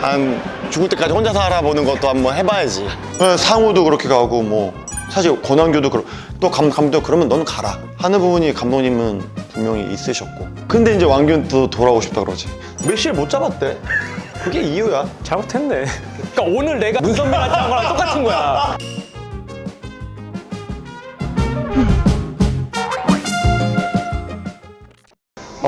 한 죽을 때까지 혼자 살아보는 것도 한번 해봐야지. 네, 상우도 그렇게 가고 뭐 사실 권한규도 그렇고 또 감, 감독 그러면 넌 가라 하는 부분이 감독님은 분명히 있으셨고 근데 이제 왕균 또 돌아오고 싶다 그러지 메시를 못 잡았대 그게 이유야 잘못했네. 그러니까 오늘 내가 문선민한테 한 거랑 똑같은 거야.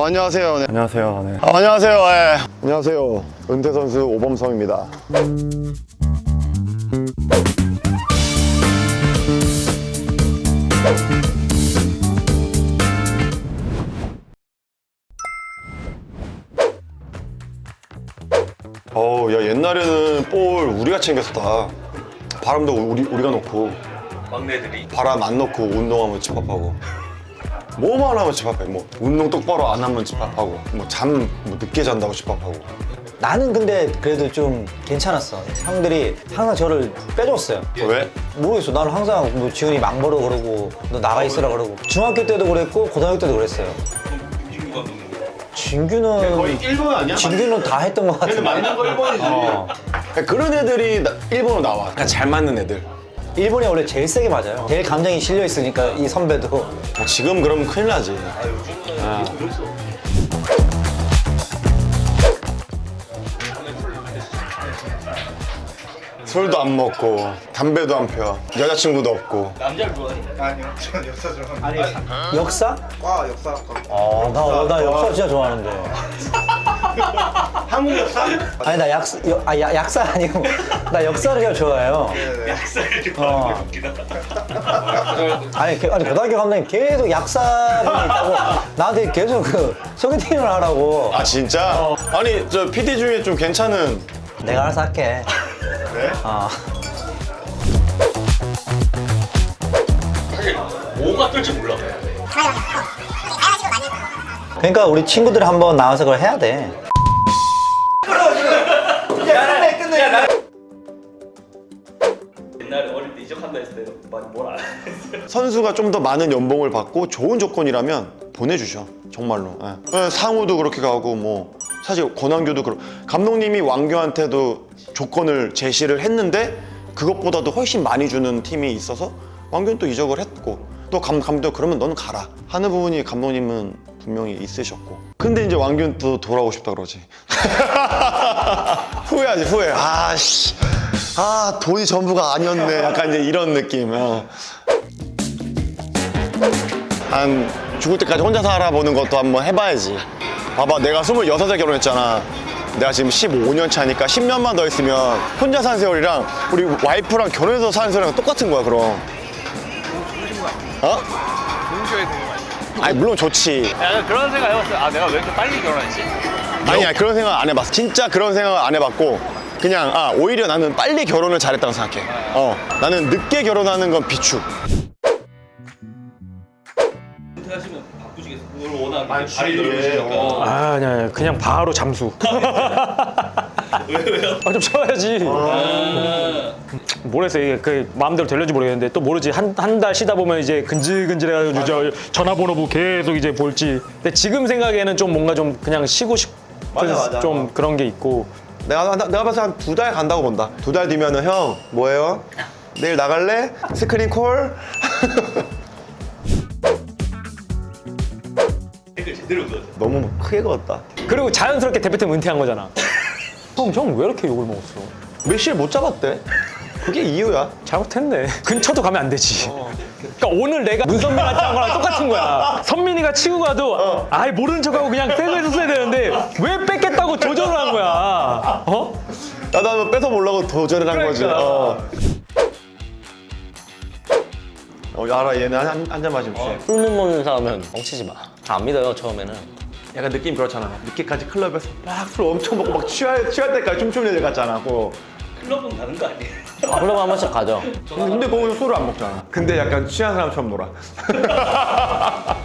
어, 안녕하세요 네. 안녕하세요. 네. 아, 안녕하세요 예. 안녕하세요 은퇴 선수 오범성입니다 어우 야 옛날에는 볼 우리가 챙겼었다 바람도 우리, 우리가 놓고 막내들이 바람 안 넣고 운동하면 집합하고 뭐만 하면 집합해 뭐 운동 똑바로 안 하면 집합하고 뭐 잠 뭐 늦게 잔다고 집합하고 나는 근데 그래도 좀 괜찮았어. 형들이 항상 저를 빼줬어요. 왜? 모르겠어. 나는 항상 뭐 지훈이 망보러 그러고 너 나가 있으라 그러고 중학교 때도 그랬고 고등학교 때도 그랬어요. 김진구 감독님 진규는 일본 아니야? 진규는 다 했던 것 같은데. 맞는 거 1번이지 그런 애들이 나- 일본으로 나와 그러니까 잘 맞는 애들 일본이 원래 제일 세게 맞아요. 제일 감정이 실려 있으니까 이 선배도 어, 지금 그러면 큰일 나지 아. 술도 안 먹고 담배도 안 펴 여자친구도 없고 남자를 좋아하니? 아니요, 저는 역사 좋아합니다. 역사? 과 역사. 어, 나, 나 역사 진짜 좋아하는데. 한국 역사? 아니 나 약사, 여- 아, 야- 약사 아니고 나 역사를 좋아해요. 약사를 좋아하는 게 어. 웃기다 아니, 게- 아니 고등학교 감독님 계속 약사분이 있다고 나한테 계속 그 소개팅을 하라고. 아 진짜? 아니 저 PD 중에 좀 괜찮은 내가 알아서 할게. 그래? 어. 사실 뭐가 뜰지 몰라 그러니까 우리 친구들 한번 나와서 그걸 해야 돼. 옛날에 어릴 때 이적한다 했을 때 많이 뭘안 했어요 선수가 좀 더 많은 연봉을 받고 좋은 조건이라면 보내주셔 정말로 예. 예, 상우도 그렇게 가고 뭐 사실 권한규도 그렇고 감독님이 왕규한테도 조건을 제시를 했는데 그것보다도 훨씬 많이 주는 팀이 있어서 왕규는 또 이적을 했고 또 감, 감독 그러면 넌 가라 하는 부분이 감독님은 분명히 있으셨고 근데 이제 왕규는 또 돌아오고 싶다 그러지 후회하지 후회 아씨 아 돈이 전부가 아니었네 약간 이제 이런 느낌 어. 한 죽을 때까지 혼자 살아보는 것도 한번 해봐야지. 봐봐, 내가 26에 결혼했잖아. 내가 지금 15년 차니까 10년만 더 있으면 혼자 산 세월이랑 우리 와이프랑 결혼해서 사는 세월이랑 똑같은 거야, 그럼. 어? 아니, 물론 좋지. 약간 그런 생각 해봤어요 아 내가 왜 이렇게 빨리 결혼했지? 아니야, 그런 생각 안 해봤어. 진짜 그런 생각 안 해봤고. 그냥, 아, 오히려 나는 빨리 결혼을 잘했다고 생각해. 어. 나는 늦게 결혼하는 건 비추. 은퇴하시면 바쁘시겠어요 오늘 워낙 아니, 발이 넓으시니까 어. 아, 아니, 아니, 그냥 바로 잠수. 왜 왜요? 아, 좀 쉬어야지. 아, 모르겠어. 이게 그 마음대로 될는지 모르겠는데 또 모르지. 한 한 달 쉬다 보면 이제 근질근질해가지고 저 전화번호 계속 이제 볼지. 근데 지금 생각에는 좀 뭔가 좀 그냥 쉬고 싶은 맞아, 맞아. 좀 그런 게 있고. 내가 내가 봐서 한두 달 간다고 본다. 두 달 뒤면은 형 뭐예요? 내일 나갈래? 스크린 콜? 댓글 제대로 그었어 너무 크게 그었다. 그리고 자연스럽게 대표팀 은퇴한 거잖아. 형, 형 왜 이렇게 욕을 먹었어? 메시를 못 잡았대. 그게 이유야. 잘못했네. 근처도 가면 안 되지. 그러니까 오늘 내가 문선민한테 한 거랑 똑같은 거야. 선민이가 치고 가도 아이 모르는 척하고 그냥 빼고 있었어야 되는데 왜 뺏겠다고 조절을 한 거야. 어? 나도 한번 뺏어 보려고 도전을 한 거지. 그러니까. 어. 어, 알아 얘는 한, 한잔 마시면 취해. 술못 먹는 사람은 엉치지 마. 다 안 믿어요 처음에는. 약간 느낌 그렇잖아. 늦게까지 클럽에서 막 술 엄청 먹고 막 취할, 취할 때까지 춤추는 애들 같잖아. 고 클럽은 가는 거 아니에요? 아, 그럼 한 번씩 가죠. 근데 거기서 술을 안 먹잖아. 근데 약간 취한 사람처럼 놀아.